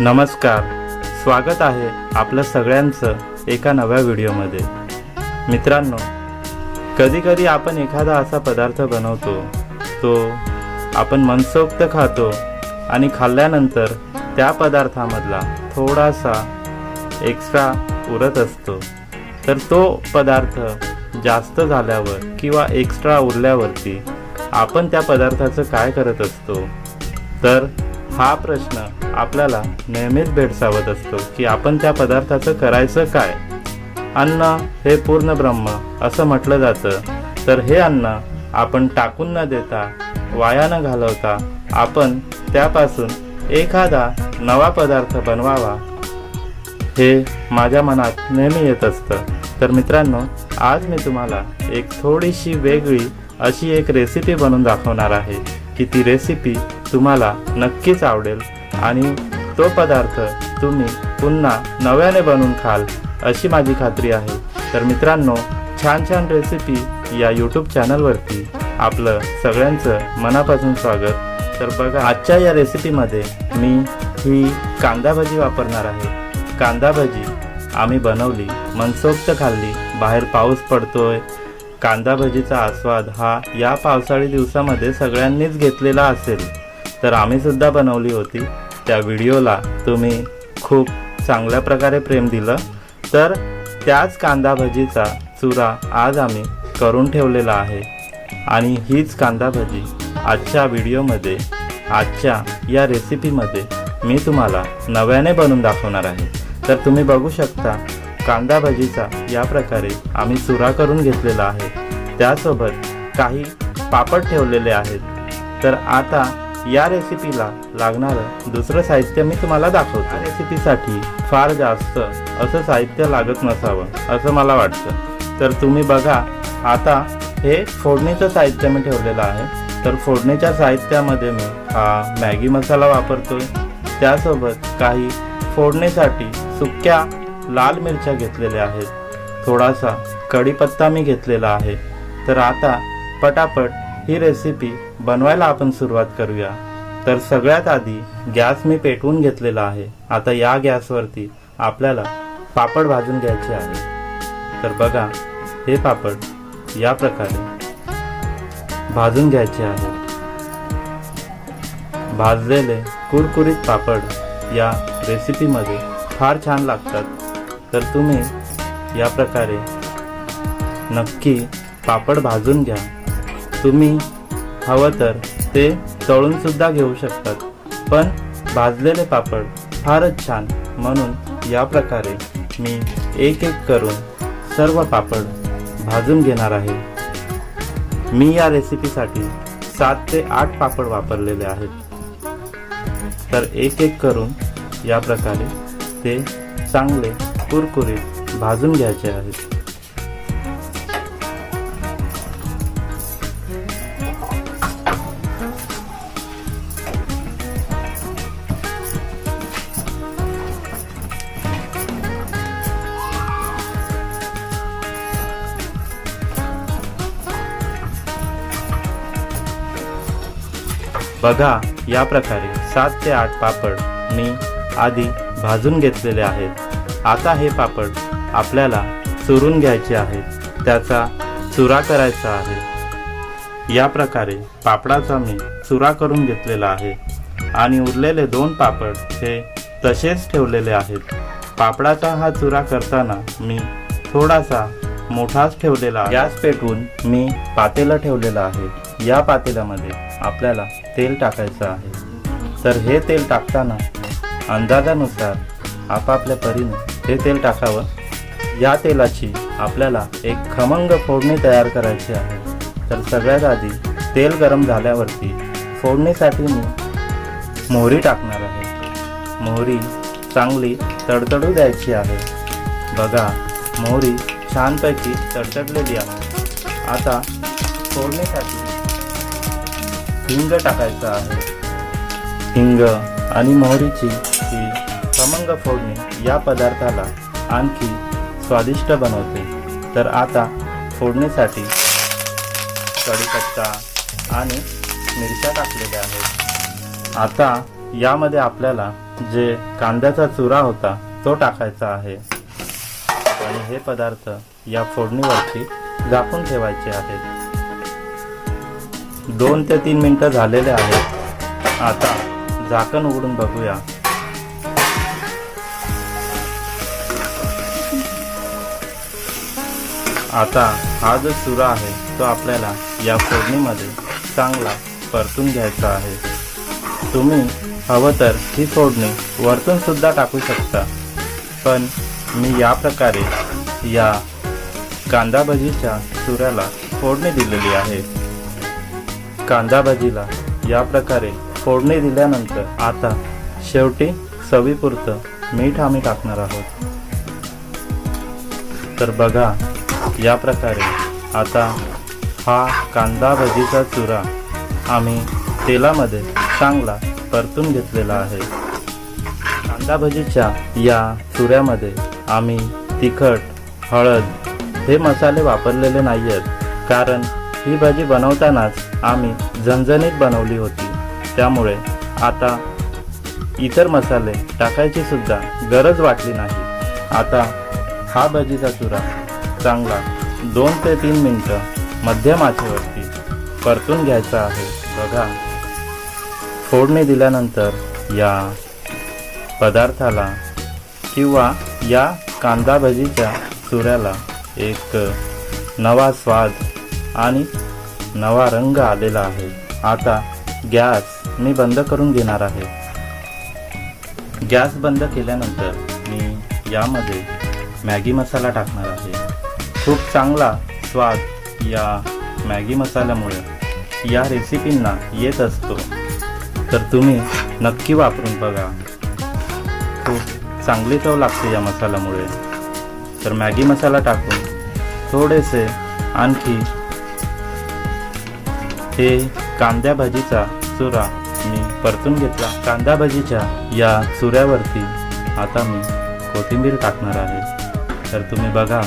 नमस्कार. स्वागत आहे आपलं सगळ्यांचं एका नव्या व्हिडिओमध्ये. मित्रांनो कधीकधी आपण एखादा असा पदार्थ बनवतो तो आपण मनसोक्त खातो आणि खाल्ल्यानंतर त्या पदार्थामधला थोडासा एक्स्ट्रा उरत असतो. तर तो पदार्थ जास्त झाल्यावर किंवा एक्स्ट्रा उरल्यावरती आपण त्या पदार्थाचं काय करत असतो? तर हा प्रश्न आपल्याला नेहमीच भेडसावत असतो की आपण त्या पदार्थाचं करायचं काय? अन्न हे पूर्ण ब्रह्म असं म्हटलं जातं. तर हे अन्न आपण टाकून न देता वाया न घालवता आपण त्यापासून एखादा नवा पदार्थ बनवावा. हे माझ्या मनात नेहमी येत असतं. तर मित्रांनो आज मी तुम्हाला एक थोडीशी वेगळी अशी एक रेसिपी बनवून दाखवणार आहे की ती रेसिपी तुम्हाला नक्कीच आवडेल आणि तो पदार्थ तुम्ही पुन्हा नव्याने बनवून खाल अशी माझी खात्री आहे. तर मित्रांनो छान छान रेसिपी या यूट्यूब चॅनलवरती आपलं सगळ्यांचं मनापासून स्वागत. तर बघा आजच्या या रेसिपीमध्ये मी ही कांदा भजी वापरणार आहे. कांदा भजी आम्ही बनवली मनसोक्त खाल्ली बाहेर पाऊस पडतोय. कांदा भजीचा आस्वाद हा या पावसाळी दिवसामध्ये सगळ्यांनीच घेतलेला असेल. तर आम्ही सुद्धा बनवली होती. त्या व्हिडिओला तुम्ही खूप चांगल्या प्रकारे प्रेम दिलं. तर त्याच कांदा भजीचा चुरा आज आम्ही करून ठेवलेला आहे. आणि हीच कांदा भजी आजच्या व्हिडिओमध्ये आजच्या या रेसिपीमध्ये मी तुम्हाला नव्याने बनवून दाखवणार आहे. तर तुम्ही बघू शकता कांदा भजीचा या प्रकारे आम्ही चुरा करून घेतलेला आहे. त्यासोबत काही पापड ठेवलेले आहेत. तर आता या रेसिपीला लागणारं दुसरं साहित्य मी तुम्हाला दाखवतो. या रेसिपीसाठी फार जास्त असं साहित्य लागत नसावं असं मला वाटतं. तर तुम्ही बघा आता हे फोडणीचं साहित्य मी ठेवलेलं आहे. तर फोडणीच्या साहित्यामध्ये मी हा मॅगी मसाला वापरतोय. त्यासोबत काही फोडणीसाठी सुक्या लाल मिरच्या घेतलेल्या आहेत. थोडासा कढीपत्ता मी घेतलेला आहे. तर आता पटापट ही रेसिपी बनवायला आपण सुरुवात करूया. तर सगळ्यात आधी गॅस मी पेटवून घेतलेला आहे. आता या गॅसवरती आपल्याला पापड भाजून घ्यायचे आहे. तर बघा हे पापड या प्रकारे भाजून घ्यायचे आहे. भाजलेले कुरकुरीत पापड या रेसिपीमध्ये फार छान लागतात. तर तुम्ही या प्रकारे नक्की पापड भाजून घ्या. तुम्ही हवं तर ते तळूनसुद्धा घेऊ शकतात. पण भाजलेले पापड फारच छान म्हणून या प्रकारे मी एक एक करून सर्व पापड भाजून घेणार आहे. मी या रेसिपीसाठी सात ते आठ पापड वापरलेले आहेत. तर एक एक करून या प्रकारे ते चांगले कुरकुरीत भाजून घ्यायचे आहेत. बघा या प्रकारे सात ते आठ पापड मी आधी भाजून घेतलेले आहेत. आता हे पापड आपल्याला चुरून घ्यायचे आहेत. त्याचा चुरा करायचा आहे. या प्रकारे पापडाचा मी चुरा करून घेतलेला आहे. आणि उरलेले दोन पापड हे तसेच ठेवलेले आहेत. पापडाचा हा चुरा करताना मी थोडासा मोठाच ठेवलेला गॅस पेटवून मी पातेलं ठेवलेलं आहे. या पातेल्यामध्ये आपल्याला तेल टाकायचं आहे. तर हे तेल टाकताना अंदाजानुसार आपापल्या परीने हे तेल टाकावं. या तेलाची आपल्याला एक खमंग फोडणी तयार करायची आहे. तर सगळ्यात आधी तेल गरम झाल्यावरती फोडणीसाठी मी मोहरी टाकणार आहे. मोहरी चांगली तडतडू द्यायची आहे. बघा मोहरी छानपैकी तडतडलेली आहे. आता फोडणीसाठी हिंग टाकायचं आहे. हिंग आणि मोहरीची ही खमंग फोडणी या पदार्थाला आणखी स्वादिष्ट बनवते. तर आता फोडणीसाठी कढीपत्ता आणि मिरच्या टाकलेल्या आहेत. आता यामध्ये आपल्याला जे कांद्याचा चुरा होता तो टाकायचा आहे. आणि हे पदार्थ या फोडणीवरती झाकून ठेवायचे आहेत. दोन ते तीन मिनटं झालेले आहेत. आता झाकण उघडून बघूया. आता हा जो चुरा आहे तो आपल्याला या फोडणीमध्ये चांगला परतून घ्यायचा आहे. तुम्ही हवं तर ही फोडणी वरतून सुद्धा टाकू शकता. पण मी या प्रकारे या कांदा भजीच्या चुऱ्याला फोडणी दिलेली आहे. कांदा भाजीला या प्रकारे फोडणी दिल्यानंतर आता शेवटी चवीपुरतं मीठ आम्ही टाकणार आहोत. तर बघा या प्रकारे आता हा कांदा भजीचा चुरा आम्ही तेलामध्ये चांगला परतून घेतलेला आहे. कांदा भजीच्या या चुऱ्यामध्ये आम्ही तिखट हळद हे मसाले वापरलेले नाही आहेत कारण ही भाजी बनवतानाच आम्ही झणझणीत बनवली होती. त्यामुळे आता इतर मसाले टाकायची सुद्धा गरज वाटली नाही. आता हा भजीचा चुरा चांगला दोन ते तीन मिनटं मध्यम आचेवरती परतून घ्यायचा आहे. बघा. फोडणी दिल्यानंतर या पदार्थाला किंवा या कांदा भजीच्या चुऱ्याला एक नवा स्वाद आणि नवा रंग आलेला आहे. आता गॅस मी बंद करून घेणार आहे. गॅस बंद केल्यानंतर मी यामध्ये मॅगी मसाला टाकणार आहे. खूप चांगला स्वाद या मॅगी मसाल्यामुळे या रेसिपींना येत असतो. तर तुम्ही नक्की वापरून बघा. खूप चांगली चव लागते या मसाल्यामुळे. तर मॅगी मसाला टाकून थोडेसे आणखी हे कांद्या भाजीचा चुरा मी परतून घेतला. कांदा भाजीच्या या चुऱ्यावरती आता मी कोथिंबीर टाकणार आहे. तर तुम्ही बघा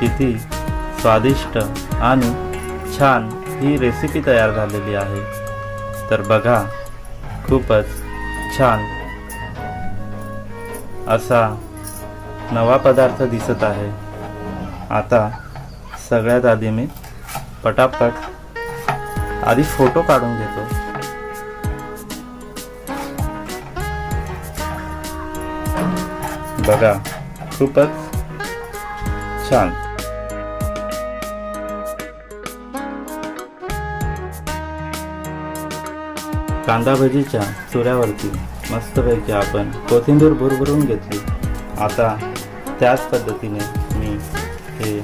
किती स्वादिष्ट आणि छान ही रेसिपी तयार झालेली आहे. तर बघा खूपच छान असा नवा पदार्थ दिसत आहे. आता सगळ्यात आधी मी पटापट आधी फोटो काढून घेतो. बघा खूपच छान. कांदा भजीच्या चुऱ्यावरती मस्तपैकी आपण कोथिंबीर भरभरून घेतली. आता त्याच पद्धतीने मी हे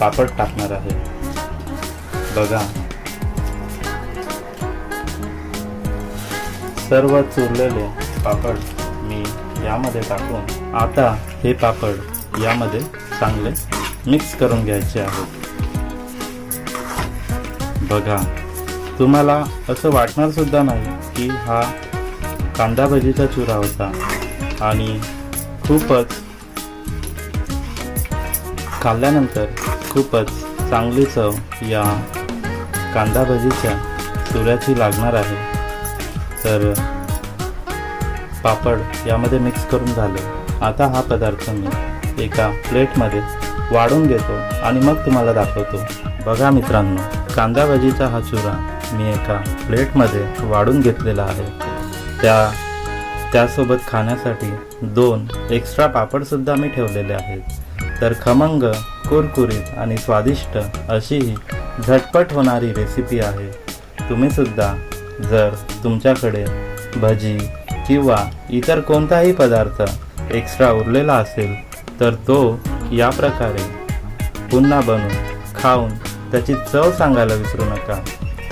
पापड टाकणार आहे. बघा. सर्व चुरलेले पापड मी यामध्ये टाकून आता हे पापड यामध्ये चांगले मिक्स करून घ्यायचे आहेत. बघा तुम्हाला असं वाटणार सुद्धा नाही की हा कांदा भजीचा चुरा होता आणि खूपच खाल्ल्यानंतर खूपच चांगली चव या कांदा भजीच्या चुऱ्याची लागणार आहे. तर पापड यामध्ये मिक्स करून झालं. आता हा पदार्थ मी एका प्लेटमध्ये वाढून घेतो आणि मग तुम्हाला दाखवतो. बघा मित्रांनो कांदा भाजीचा हा चुरा मी एका प्लेटमध्ये वाढून घेतलेला आहे. त्या त्यासोबत खाण्यासाठी दोन एक्स्ट्रा पापडसुद्धा मी ठेवलेले आहेत. तर खमंग कुरकुरीत आणि स्वादिष्ट अशी ही झटपट होणारी रेसिपी आहे. तुम्हीसुद्धा जर तुमच्याकडे भजी किंवा इतर कोणताही पदार्थ एक्स्ट्रा उरलेला असेल तर तो या प्रकारे पुन्हा बनवून खाऊन त्याची चव सांगायला विसरू नका.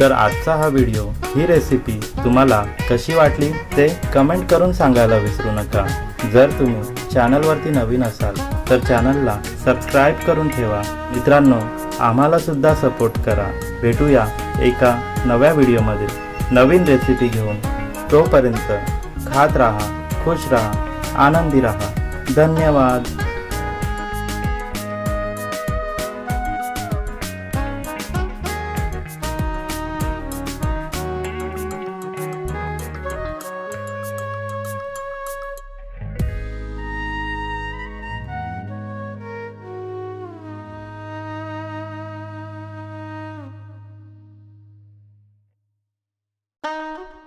तर आजचा हा व्हिडिओ ही रेसिपी तुम्हाला कशी वाटली ते कमेंट करून सांगायला विसरू नका. जर तुम्ही चॅनलवरती नवीन असाल तर चॅनलला सबस्क्राईब करून ठेवा. मित्रांनो आम्हाला सुद्धा सपोर्ट करा. भेटूया एका नव्या व्हिडिओमध्ये नवीन रेसिपी घेऊन तोपर्यंत खात राहा खुश राहा आनंदी राहा. धन्यवाद. Música